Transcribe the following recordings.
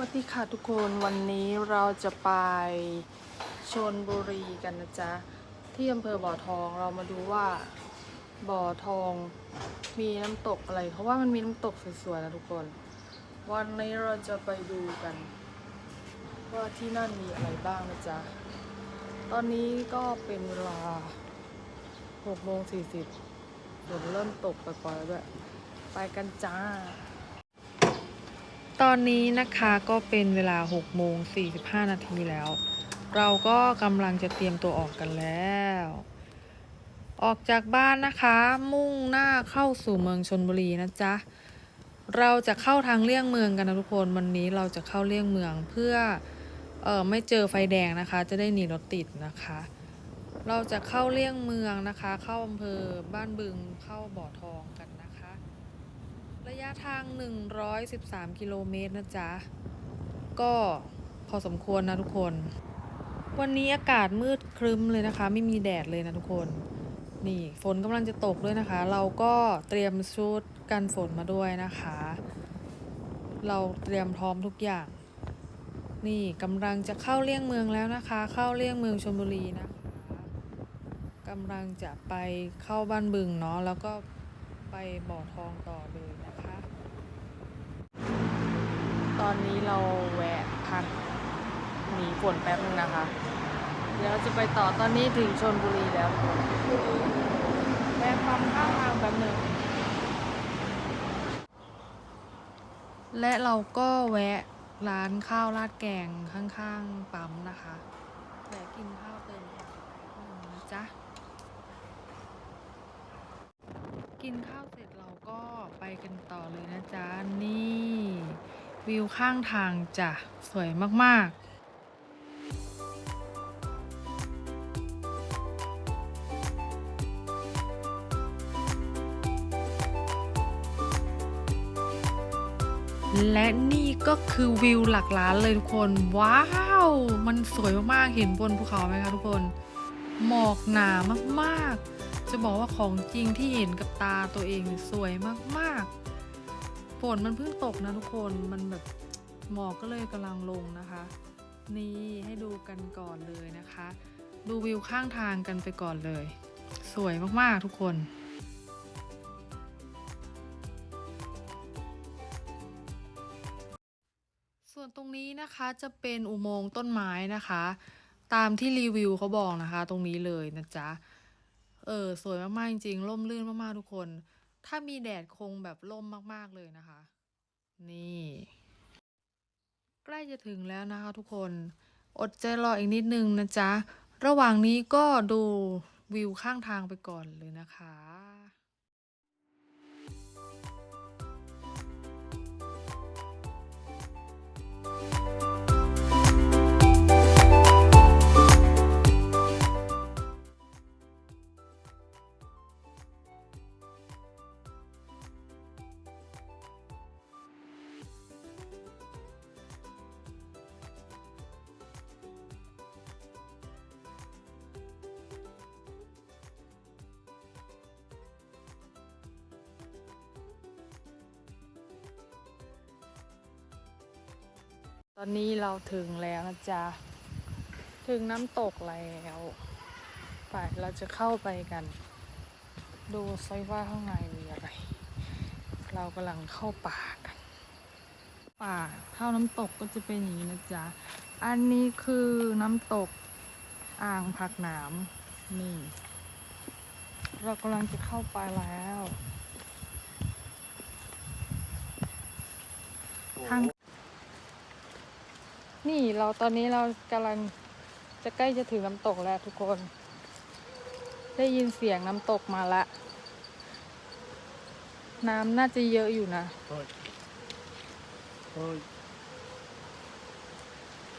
วัสดีค่ะทุกคนวันนี้เราจะไปชนบุรีกันนะจ๊ะ ที่อำเภอบ่อทองเรามาดูว่าบ่อทองมีน้ำตกอะไร เพราะว่ามันมีน้ำตกสวยๆนะทุกคน วันนี้เราจะไปดูกัน ว่าที่นั่นมีอะไรบ้างนะจ๊ะ ตอนนี้ก็เป็นเวลา6โมง40ฝนเริ่มตกปล่อยๆแล้วด้วยไปกันจ้า ตอนนี้นะคะก็เป็นเวลา6โมง45 นาทีแล้ว เราก็กำลังจะเตรียมตัวออกกันแล้ว ออกจากบ้านนะคะ มุ่งหน้าเข้าสู่เมืองชนบุรีนะจ๊ะ เราจะเข้าทางเลี่ยงเมืองกันนะทุกคนวันนี้เราจะเข้าเลี่ยงเมืองเพื่อเออไม่เจอไฟแดงนะคะ จะได้หนีรถติดนะคะ เราจะเข้าเลี่ยงเมืองนะคะ เข้าอำเภอบ้านบึงเข้าบ่อทองกันนะคะ ระยะทาง 113 กิโลเมตรนะจ๊ะ ก็พอสมควรนะทุกคน วันนี้อากาศมืดครึ้มเลยนะคะ ไม่มีแดดเลยนะทุกคน นี่ฝนกำลังจะตกด้วยนะคะ เราก็เตรียมชุดกันฝนมาด้วยนะคะ เราเตรียมพร้อมทุกอย่าง นี่กำลังจะเข้าเลี่ยงเมืองแล้วนะคะ เข้าเลี่ยงเมืองชลบุรีนะคะกำลังจะไปเข้าบ้านบึงเนาะแล้วก็ไปบ่อทองต่อเลยนะ อนนี้เราแวะพักหนีฝนแป๊บนึงนะคะ เดี๋ยวจะไปต่อตอนนี้ถึงชนบุรีแล้วแวะปั๊มข้างทางแป๊บนึงและเราก็แวะร้านข้าวราดแกงข้างๆปั๊มนะคะแวะกินข้าวเติมพลังแป๊บนึงนะจ๊ะ กินข้าวเสร็จเราก็ไปกันต่อเลยนะจ๊ะ นี่ วิวข้างทางจ้ะสวยมาก ๆและนี่ก็คือวิวหลักล้านเลยทุกคน ว้าว มันสวยมากๆ เห็นบนภูเขาไหมคะทุกคน หมอกหนามากๆ จะบอกว่าของจริงที่เห็นกับตาตัวเองสวยมากๆ นมันเพิ่งตกนะทุกคนมันแบบหมอกก็เลยกำลังลงนะคะ นี่ให้ดูกันก่อนเลยนะคะ ดูวิวข้างทางกันไปก่อนเลย สวยมากๆทุกคนส่วนตรงนี้นะคะจะเป็นอุโมงค์ต้นไม้นะคะ ตามที่รีวิวเขาบอกนะคะ ตรงนี้เลยนะจ๊ะเออสวยมากๆจริงๆร่มรื่นมากๆทุกคน ถ้ามีแดดคงแบบร่มมากๆเลยนะคะ นี่ ใกล้จะถึงแล้วนะคะทุกคน อดใจรออีกนิดนึงนะจ๊ะ ระหว่างนี้ก็ดูวิวข้างทางไปก่อนเลยนะคะ อนนี้เราถึงแล้วนะจ๊ะ ถึงน้ำตกแล้วไปเราจะเข้าไปกัน ดูซิว่าข้างในมีอะไร เรากำลังเข้าป่ากัน ป่าเข้าน้ำตกก็จะเป็นอย่างนี้นะจ๊ะ อันนี้คือน้ำตกอ่างผักหนามนี่เรากำลังจะเข้าไปแล้ว ทาง นี่เราตอนนี้เรากำลังจะใกล้จะถึงน้ำตกแล้วทุกคน ได้ยินเสียงน้ำตกมาละ น้ำน่าจะเยอะอยู่นะเฮ้ยเฮ้ย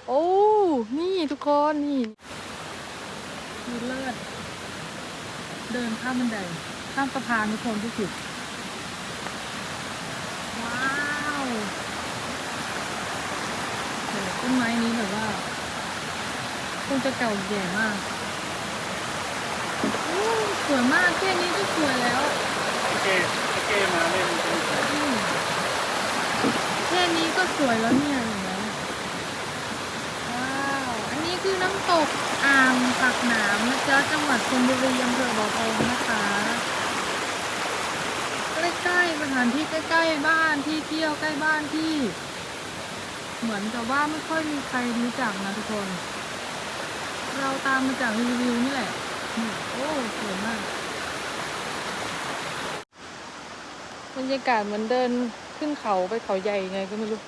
โอ้ นี่ทุกคนนี่มีเลิศ เดินข้ามบันได ข้ามสะพานทุกคนที่สุด ว้าวโห ต้นไม้นี้แบบว่าคงจะเก่าแก่มากอู้สวยมากแค่นี้ก็สวยแล้วโอเคโอเคมาเล่นกันอืมแค่นี้ก็สวยแล้วเนี่ยเห็นไหมว้าวอันนี้คือน้ำตกอ่างปากหนามนะจ๊ะจังหวัดชลบุรีอำเภอบ่อทองนะคะใกล้ๆสถานที่ใกล้ๆบ้านที่เที่ยวใกล้บ้านที่ เหมือนกับว่าไม่ค่อยมีใครรู้จักนะทุกคน เราตามมาจากรีวิวนี่แหละ โอ้สวยมากบรรยากาศเหมือนเดินขึ้นเขาไปเขาใหญ่ไงก็ไม่รู้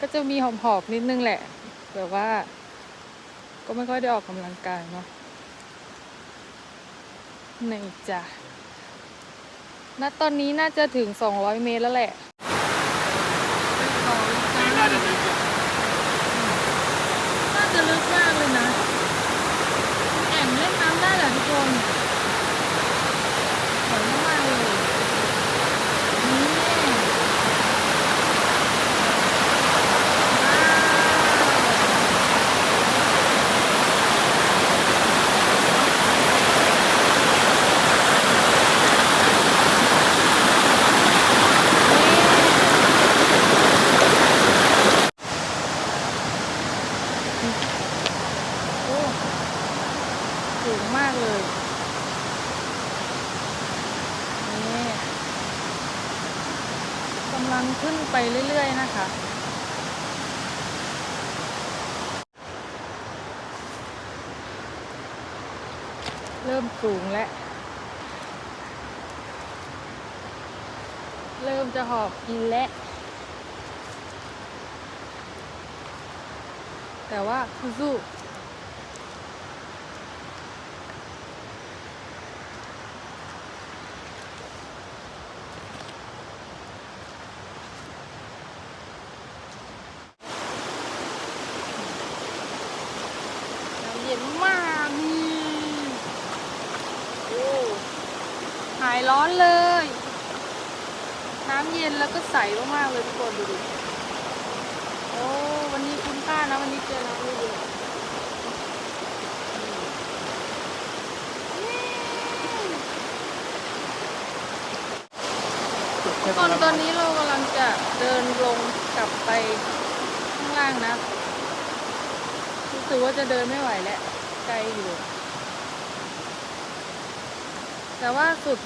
ก็จะมีหอบๆนิดนึงแหละ แบบว่า ก็ไม่ค่อยได้ออกกำลังกายเนาะในจ้ะณตอนนี้น่าจะถึง 200 เมตรแล้วแหละ นี่น่าจะเป็น น่าจะลึกมากเลยนะ แอ่งเล่นน้ำได้เหรอทุกคนสวยมากๆเลยนี่ว้าวโอ้สูงมากเลย นี่กำลังขึ้นไปเรื่อยๆนะคะ เริ่มสูงแล้ว เริ่มจะหอบกินแล้ว แต่ว่าสู้ๆน้ำเย็นมากนี่โอ้หายร้อนเลย น้ำเย็นแล้วก็ใสมากๆเลยทุกคนดูดิโอ้วันนี้คุ้มค่านะวันนี้เจอน้ำเยอะทุกคนตอนนี้เรากำลังจะเดินลงกลับไปข้างล่างนะรู้สึกว่าจะเดินไม่ไหวแล้วไกลอยู่ แต่ว่าสุด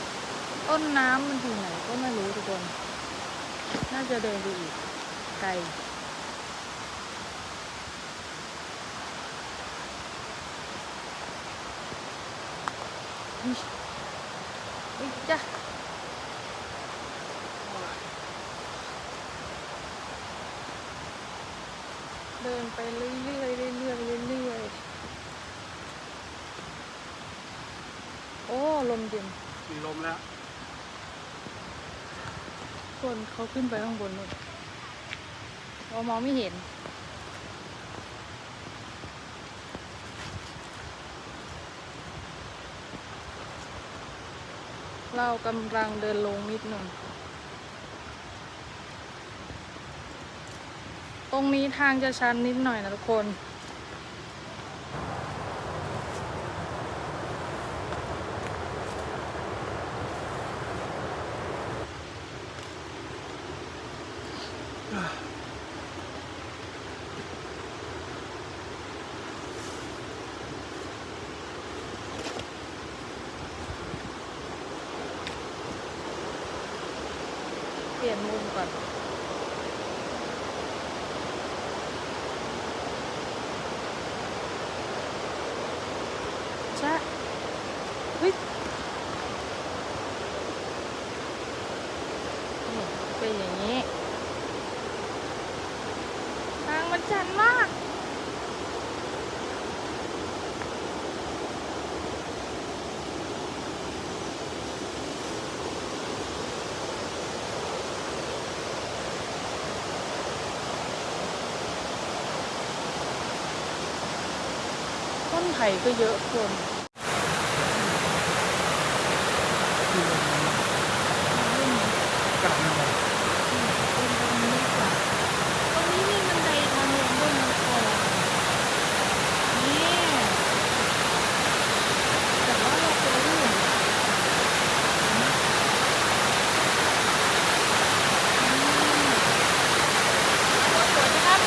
ต้นน้ำมันถึงไหนก็ไม่รู้ทุกคน น่าจะเดินไปอีกไกลอุ๊ยอุ๊ยจ้ะเดินไปเรื่อยๆเรื่อยๆเรื่อยๆโอ้ ลมเย็นมีลมแล้ว คนเขาขึ้นไปข้างบนนู่นเรามองไม่เห็น เรากำลังเดินลงนิดหนึ่ง ตรงนี้ทางจะชันนิดหน่อยนะทุกคน เปลี่ยนมุมก่อน ชะเฮ้ยนี่เป็นอย่างนี้ ทางมันชันมาก ต้น ไผ่ก็เยอะคน กลับมาเลย ตรงนี้มีบันไดทางลงด้วยนะทุกคนนี่แต่ว่าเราเคยอยู่อืมสวยไหมครับ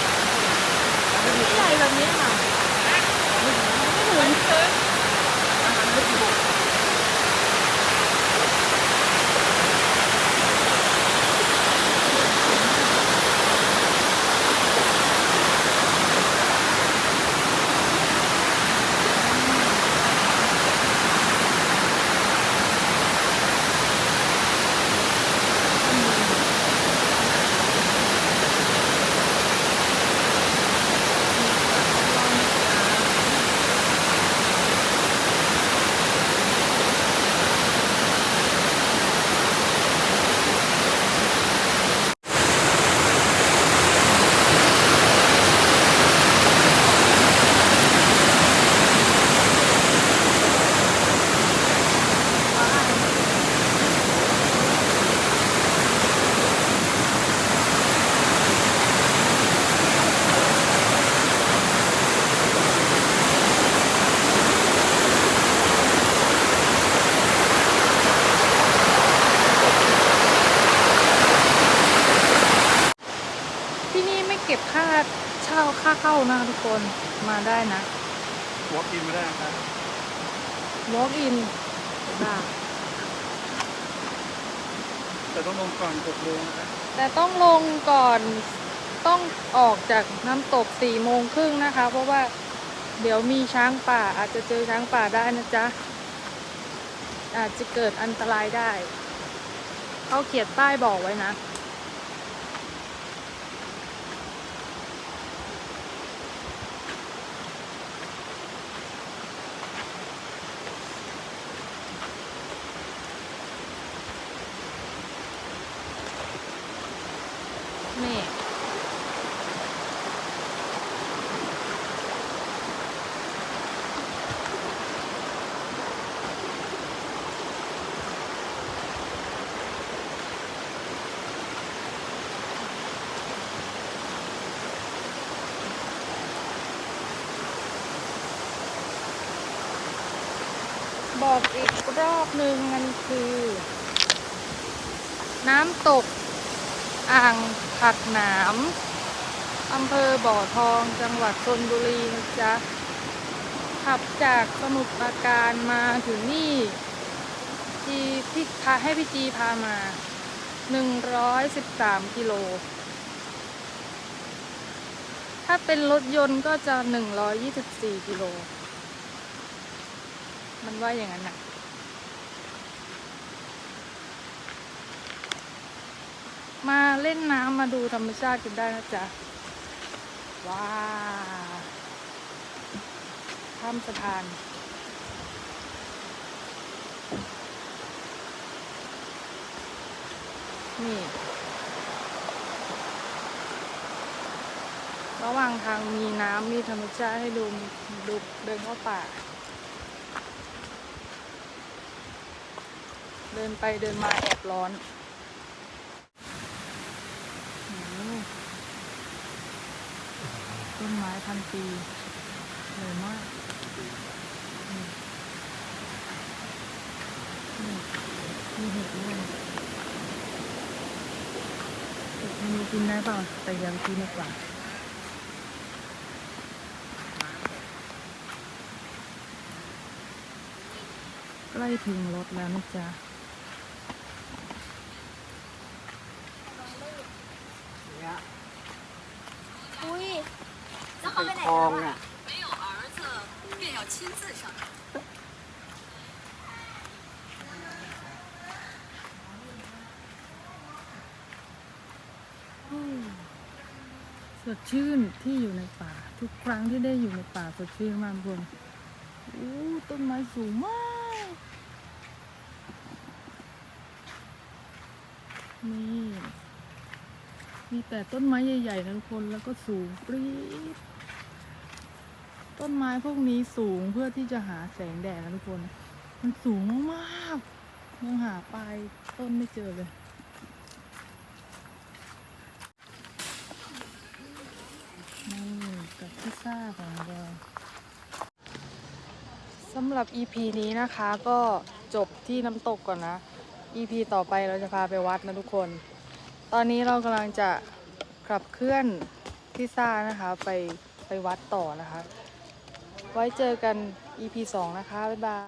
ค่าเช่า ค่าเข้านะทุกคนมาได้นะหัวกินไม่ได้นะครับ walk in ได้แต่ต้องลงก่อนหกโมงนะครับแต่ต้องลงก่อนต้องออกจากน้ำตกสี่โมงครึ่งนะคะ เพราะว่าเดี๋ยวมีช้างป่าอาจจะเจอช้างป่าได้นะจ๊ะ อาจจะเกิดอันตรายได้ เขาเขียนป้ายบอกไว้นะ นี่ บอกอีกรอบหนึ่งมันคือ น้ำตก อ่างผักหนามอำเภอบ่อทองจังหวัดชนบุรีนะจ๊ะขับจากสมุทรปราการมาถึงนี่ที่ที่พาให้พี่จีพามา113กิโล ถ้าเป็นรถยนต์ก็จะ124กิโล มันว่าอย่างนั้นนะมาเล่นน้ำมาดูธรรมชาติกันได้นะจ๊ะ ว้าวข้ามสะพานนี่ ระหว่างทางมีน้ำมีธรรมชาติให้ดูดูเดินเข้าป่า เดินไปเดินมาแอบร้อนต้นไม้พันปีเลยมากนี่นี่มีเห็ดด้วยเห็ดมีกินได้เปล่าแต่ยังกินดีกว่าใกล้ถึงรถแล้วนะจ๊ะ สดชื่นที่อยู่ในป่า ทุกครั้งที่ได้อยู่ในป่าสดชื่นมากบนอู้ต้นไม้สูงมากนี่มีแต่ต้นไม้ใหญ่ๆนะทุกคนแล้วก็สูงปรี๊ดต้นไม้พวกนี้สูงเพื่อที่จะหาแสงแดดนะทุกคน มันสูงมากยังหาปลายต้นไม่เจอเลย นี่กับพิ ซ่าของเราสำหรับ EP นี้นะคะก็จบที่น้ำตกก่อนนะ EP ต่อไปเราจะพาไปวัดนะทุกคน ตอนนี้เรากำลังจะขับเคลื่อนที่ซ่านะคะ ไปไปวัดต่อนะคะ ไว้เจอกัน EP 2 นะคะ บ๊ายบาย